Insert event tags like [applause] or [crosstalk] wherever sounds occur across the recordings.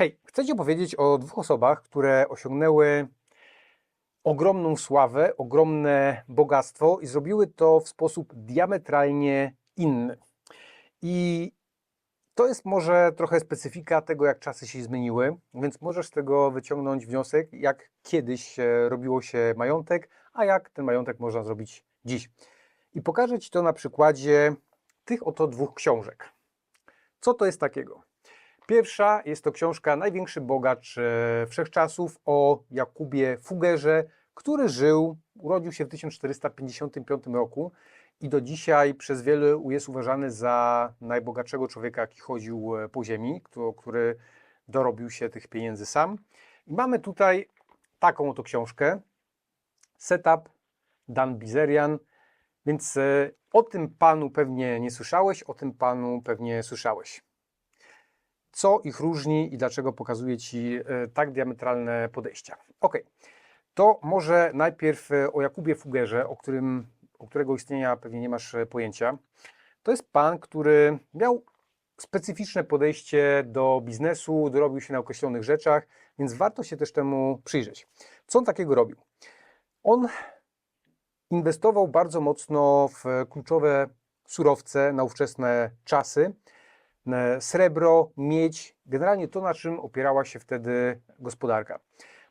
Hej, chcę Ci opowiedzieć o dwóch osobach, które osiągnęły ogromną sławę, ogromne bogactwo i zrobiły to w sposób diametralnie inny. I to jest może trochę specyfika tego, jak czasy się zmieniły, więc możesz z tego wyciągnąć wniosek, jak kiedyś e, robiło się majątek, a jak ten majątek można zrobić dziś. I pokażę Ci to na przykładzie tych oto dwóch książek. Co to jest takiego? Pierwsza jest to książka Największy bogacz e, wszechczasów o Jakubie Fugerze, który żył, urodził się w 1455 roku i do dzisiaj przez wielu jest uważany za najbogatszego człowieka, jaki chodził e, po ziemi, który dorobił się tych pieniędzy sam. I mamy tutaj taką oto książkę, Setup Dan Bizerian, więc e, o tym panu pewnie nie słyszałeś, o tym panu pewnie słyszałeś co ich różni i dlaczego pokazuje Ci e, tak diametralne podejścia. Ok, to może najpierw e, o Jakubie Fugerze, o, którym, o którego istnienia pewnie nie masz e, pojęcia. To jest pan, który miał specyficzne podejście do biznesu, dorobił się na określonych rzeczach, więc warto się też temu przyjrzeć. Co on takiego robił? On inwestował bardzo mocno w kluczowe surowce na ówczesne czasy srebro, miedź, generalnie to, na czym opierała się wtedy gospodarka.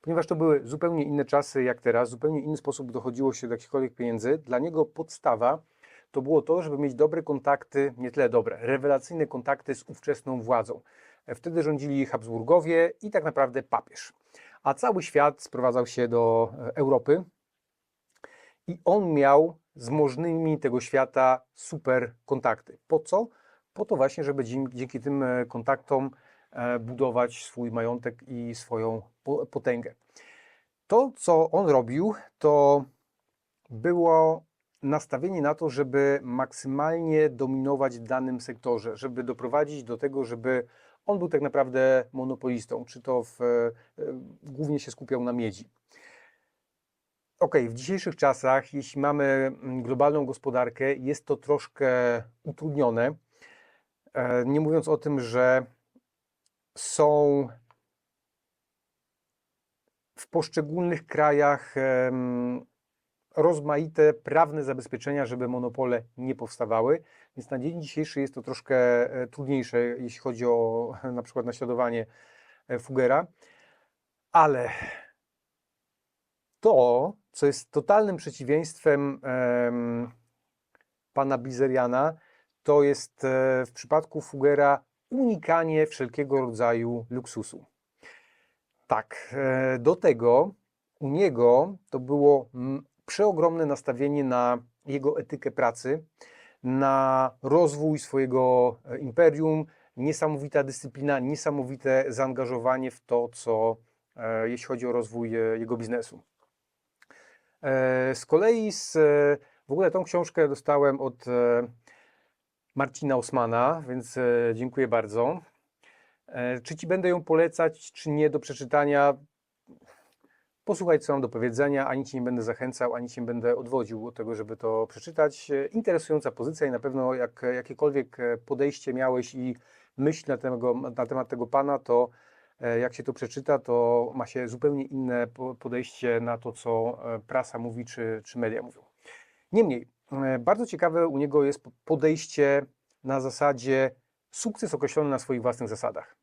Ponieważ to były zupełnie inne czasy jak teraz, zupełnie inny sposób dochodziło się do jakichkolwiek pieniędzy, dla niego podstawa to było to, żeby mieć dobre kontakty, nie tyle dobre, rewelacyjne kontakty z ówczesną władzą. E, Wtedy rządzili Habsburgowie i tak naprawdę papież. A cały świat sprowadzał się do e, Europy i on miał z możnymi tego świata super kontakty. Po co? Po to właśnie, żeby dzięki, tym e, kontaktom e, budować swój majątek i swoją po- potęgę. To, co on robił, to było nastawienie na to, żeby maksymalnie dominować w danym sektorze, żeby doprowadzić do tego, żeby on był tak naprawdę monopolistą, czy to w, e, głównie się skupiał na miedzi. Okej, w dzisiejszych czasach, jeśli mamy mm, globalną gospodarkę, jest to troszkę utrudnione. E, Nie mówiąc o tym, że są w poszczególnych krajach rozmaite prawne zabezpieczenia, żeby monopole nie powstawały, więc na dzień dzisiejszy jest to troszkę e, trudniejsze, jeśli chodzi o [laughs] na przykład naśladowanie e, Fugera, ale to, co jest totalnym przeciwieństwem em, pana Bizeriana, to jest e, w przypadku Fugera unikanie wszelkiego rodzaju luksusu. Tak, e, do tego u niego to było przeogromne nastawienie na jego etykę pracy, na rozwój swojego e, imperium, niesamowita dyscyplina, niesamowite zaangażowanie w to, co jeśli chodzi o rozwój jego biznesu. Z kolei z, w ogóle tą książkę dostałem od Marcina Osmana, więc e, dziękuję bardzo. E, Czy Ci będę ją polecać, czy nie do przeczytania? Posłuchaj, co mam do powiedzenia, ani Ci nie będę zachęcał, ani Cię nie będę odwodził od tego, żeby to przeczytać. E, Interesująca pozycja i na pewno jak jakiekolwiek podejście miałeś i myśl na, tego, na temat tego Pana, to jak się to przeczyta, to ma się zupełnie inne po- podejście na to, co prasa mówi, czy, czy media mówią. Niemniej, bardzo ciekawe u niego jest po- podejście na zasadzie sukces określony na swoich własnych zasadach.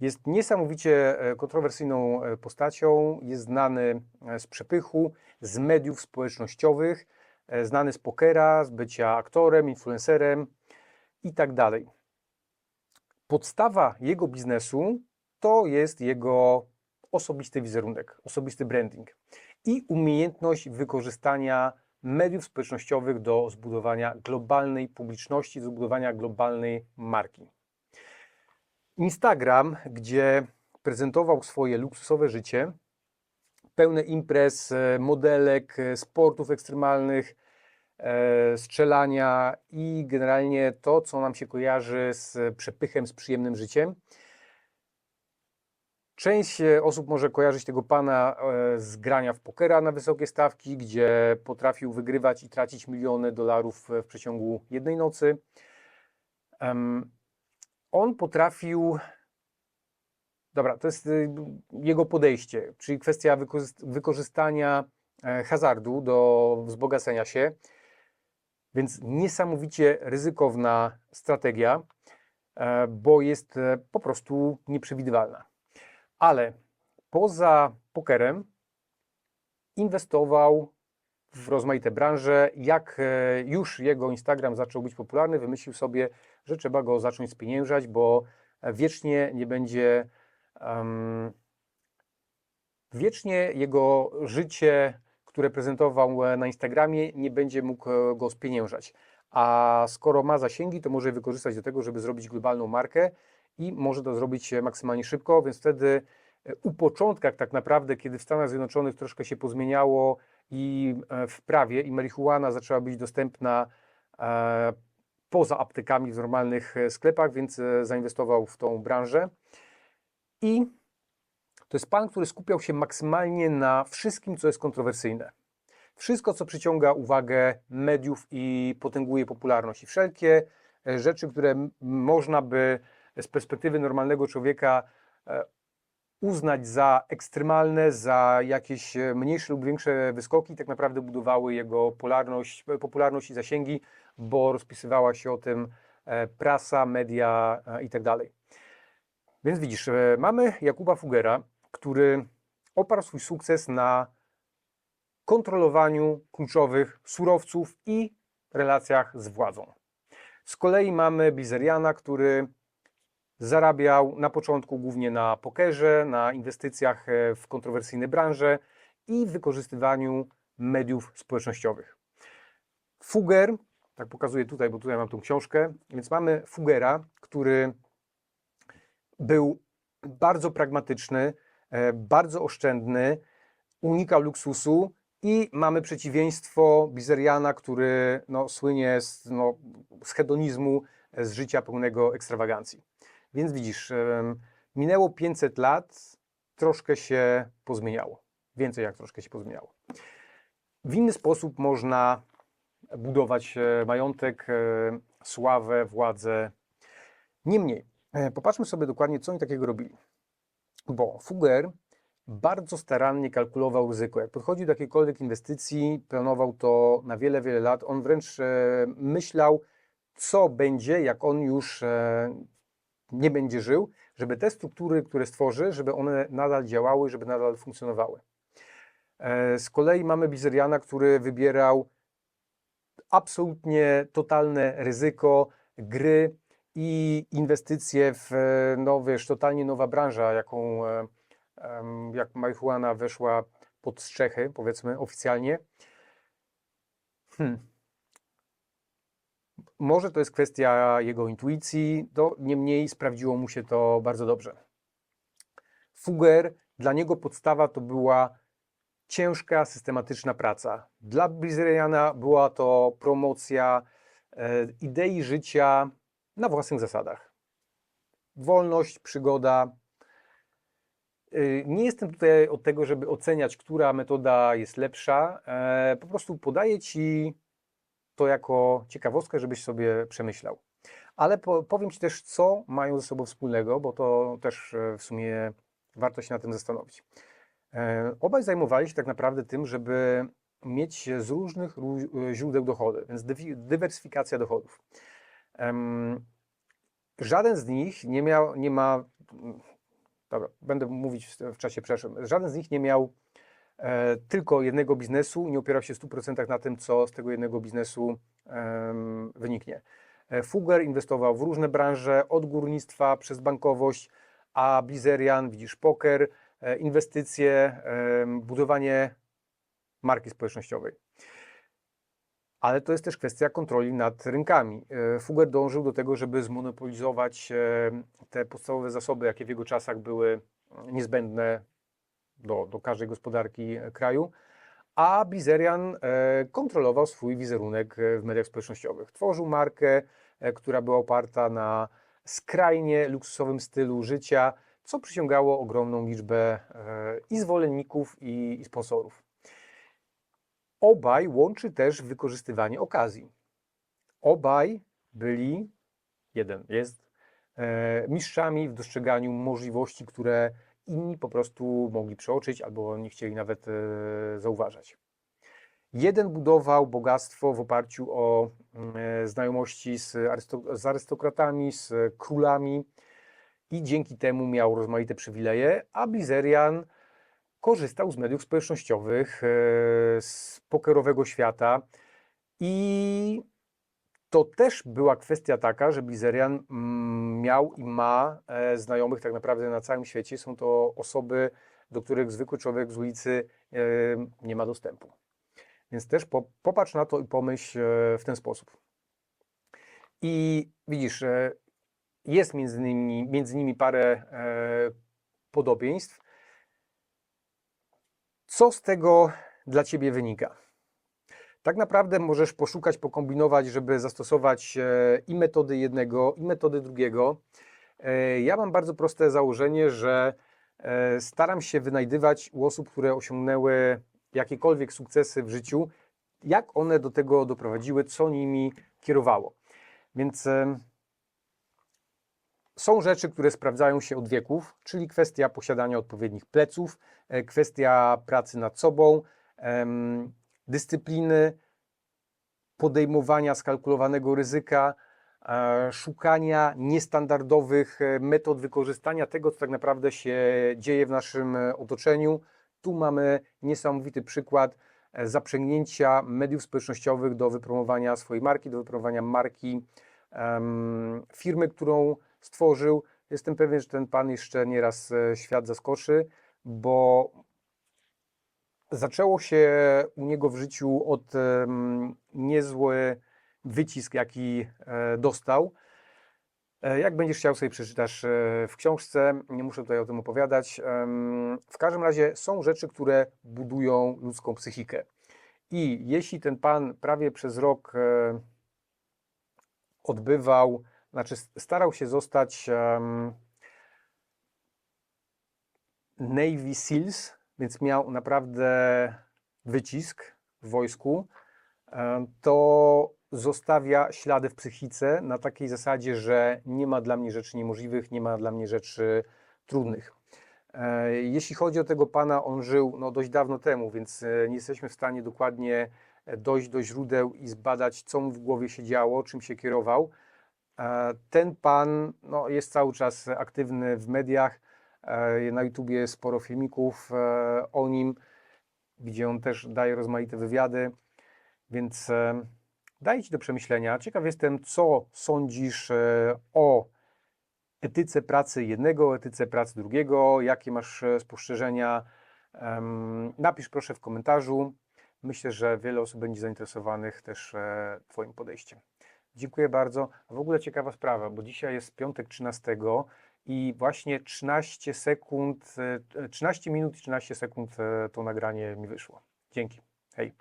Jest niesamowicie e, kontrowersyjną e, postacią, jest znany e, z przepychu, z mediów społecznościowych, e, znany z pokera, z bycia aktorem, influencerem i tak. Podstawa jego biznesu to jest jego osobisty wizerunek, osobisty branding i umiejętność wykorzystania mediów społecznościowych do zbudowania globalnej publiczności, do zbudowania globalnej marki. Instagram, gdzie prezentował swoje luksusowe życie, pełne imprez, e, modelek, e, sportów ekstremalnych, e, strzelania i generalnie to, co nam się kojarzy z przepychem, z przyjemnym życiem. Część e, osób może kojarzyć tego pana e, z grania w pokera na wysokie stawki, gdzie potrafił wygrywać i tracić miliony dolarów e, w przeciągu jednej nocy. On potrafił Dobra, to jest jego podejście, czyli kwestia wykorzyst- wykorzystania hazardu do wzbogacenia się. Więc niesamowicie ryzykowna strategia, bo jest po prostu nieprzewidywalna. Ale poza pokerem inwestował w rozmaite branże. Jak e, już jego Instagram zaczął być popularny, wymyślił sobie, że trzeba go zacząć spieniężać, bo wiecznie nie będzie. em, wiecznie jego życie, które prezentował e, na Instagramie, nie będzie mógł e, go spieniężać. A skoro ma zasięgi, to może je wykorzystać do tego, żeby zrobić globalną markę i może to zrobić maksymalnie szybko, więc wtedy e, u początkach tak naprawdę, kiedy w Stanach Zjednoczonych troszkę się pozmieniało i e, w prawie i marihuana zaczęła być dostępna e, poza aptekami w normalnych sklepach, więc zainwestował w tą branżę. I to jest pan, który skupiał się maksymalnie na wszystkim, co jest kontrowersyjne. Wszystko, co przyciąga uwagę mediów i potęguje popularność. I wszelkie rzeczy, które można by z perspektywy normalnego człowieka e, uznać za ekstremalne, za jakieś e, mniejsze lub większe wyskoki, tak naprawdę budowały jego polarność, popularność i zasięgi, bo rozpisywała się o tym e, prasa, media e, i tak. Więc widzisz, e, mamy Jakuba Fugera, który oparł swój sukces na kontrolowaniu kluczowych surowców i relacjach z władzą. Z kolei mamy Bizeriana, który zarabiał na początku głównie na pokerze, na inwestycjach e, w kontrowersyjne branże i wykorzystywaniu mediów społecznościowych. Fuger, tak pokazuję tutaj, bo tutaj mam tą książkę, więc mamy Fugera, który był bardzo pragmatyczny, e, bardzo oszczędny, unikał luksusu i mamy przeciwieństwo Bizeriana, który no, słynie z, no, z hedonizmu, e, z życia pełnego ekstrawagancji. Więc widzisz, minęło 500 lat, troszkę się pozmieniało. Więcej jak troszkę się pozmieniało. W inny sposób można budować e, majątek, e, sławę, władzę. Niemniej, e, popatrzmy sobie dokładnie, co oni takiego robili. Bo Fugger bardzo starannie kalkulował ryzyko. Jak podchodził do jakiejkolwiek inwestycji, planował to na wiele, wiele lat. On wręcz myślał, co będzie, jak on już nie będzie żył, żeby te struktury, które stworzy, żeby one nadal działały, żeby nadal funkcjonowały. E, Z kolei mamy Bizeriana, który wybierał absolutnie totalne ryzyko gry i inwestycje w, e, no wiesz, totalnie nowa branża, jaką e, jak marihuana weszła pod strzechy, powiedzmy oficjalnie. Hmm. Może to jest kwestia jego intuicji, to niemniej sprawdziło mu się to bardzo dobrze. Fugger, dla niego podstawa to była ciężka, systematyczna praca. Dla Bizeriana była to promocja e, idei życia na własnych zasadach. Wolność, przygoda. Y, Nie jestem tutaj od tego, żeby oceniać, która metoda jest lepsza. E, Po prostu podaję Ci to jako ciekawostkę, żebyś sobie przemyślał. Ale po, powiem Ci też, co mają ze sobą wspólnego, bo to też e, w sumie warto się na tym zastanowić. E, Obaj zajmowali się tak naprawdę tym, żeby mieć z różnych ró- e, źródeł dochody, więc dywersyfikacja dochodów. Żaden z nich nie miał, nie ma, dobra, będę mówić w, czasie przeszłym, żaden z nich nie miał tylko jednego biznesu nie opierał się w 100% na tym, co z tego jednego biznesu wyniknie. E, Fugger inwestował w różne branże, od górnictwa przez bankowość, a Bizerian, widzisz, poker, e, inwestycje, budowanie marki społecznościowej. Ale to jest też kwestia kontroli nad rynkami. E, Fugger dążył do tego, żeby zmonopolizować e, te podstawowe zasoby, jakie w jego czasach były niezbędne do, do każdej gospodarki e, kraju, a Bizerian e, kontrolował swój wizerunek e, w mediach społecznościowych. Tworzył markę, która była oparta na skrajnie luksusowym stylu życia, co przyciągało ogromną liczbę i zwolenników, i, i sponsorów. Obaj łączy też wykorzystywanie okazji. Obaj byli, jeden jest mistrzami w dostrzeganiu możliwości, które inni po prostu mogli przeoczyć albo nie chcieli nawet e, zauważać. Jeden budował bogactwo w oparciu o mm, e, znajomości z, arysto- z arystokratami, z królami i dzięki temu miał rozmaite przywileje, a Blizerian korzystał z mediów społecznościowych, e, z pokerowego świata i to też była kwestia taka, że Blizerian mm, miał i ma e, znajomych tak naprawdę na całym świecie. Są to osoby, do których zwykły człowiek z ulicy e, nie ma dostępu. Więc też po, popatrz na to i pomyśl e, w ten sposób. I widzisz, jest między nimi, między nimi parę podobieństw. Co z tego dla Ciebie wynika? Tak naprawdę możesz poszukać, pokombinować, żeby zastosować e, i metody jednego, i metody drugiego. E, Ja mam bardzo proste założenie, że e, staram się wynajdywać u osób, które osiągnęły jakiekolwiek sukcesy w życiu, jak one do tego doprowadziły, co nimi kierowało. Więc są rzeczy, które sprawdzają się od wieków, czyli kwestia posiadania odpowiednich pleców, kwestia pracy nad sobą, dyscypliny, podejmowania skalkulowanego ryzyka, e, szukania niestandardowych e, metod wykorzystania tego, co tak naprawdę się dzieje w naszym e, otoczeniu. Tu mamy niesamowity przykład zaprzęgnięcia mediów społecznościowych do wypromowania swojej marki, do wypromowania marki em, firmy, którą stworzył. Jestem pewien, że ten pan jeszcze nieraz świat zaskoczy, bo zaczęło się u niego w życiu od niezły wycisk, jaki e, dostał. E, Jak będziesz chciał, sobie przeczytasz e, w książce, nie muszę tutaj o tym opowiadać. W każdym razie są rzeczy, które budują ludzką psychikę. I jeśli ten pan prawie przez rok odbywał, znaczy starał się zostać Navy SEALs, więc miał naprawdę wycisk w wojsku, e, to zostawia ślady w psychice na takiej zasadzie, że nie ma dla mnie rzeczy niemożliwych, nie ma dla mnie rzeczy trudnych. E, Jeśli chodzi o tego pana, on żył no, dość dawno temu, więc e, nie jesteśmy w stanie dokładnie dojść do źródeł i zbadać, co mu w głowie się działo, czym się kierował. Ten pan no, jest cały czas aktywny w mediach. E, Na YouTubie jest sporo filmików e, o nim, gdzie on też daje rozmaite wywiady, więc e, daję Ci do przemyślenia. Ciekaw jestem, co sądzisz o etyce pracy jednego, etyce pracy drugiego, jakie masz spostrzeżenia. Napisz proszę w komentarzu. Myślę, że wiele osób będzie zainteresowanych też Twoim podejściem. Dziękuję bardzo. W ogóle ciekawa sprawa, bo dzisiaj jest piątek 13 i właśnie 13 sekund, e, 13 minut i 13 sekund e, to nagranie mi wyszło. Dzięki. Hej.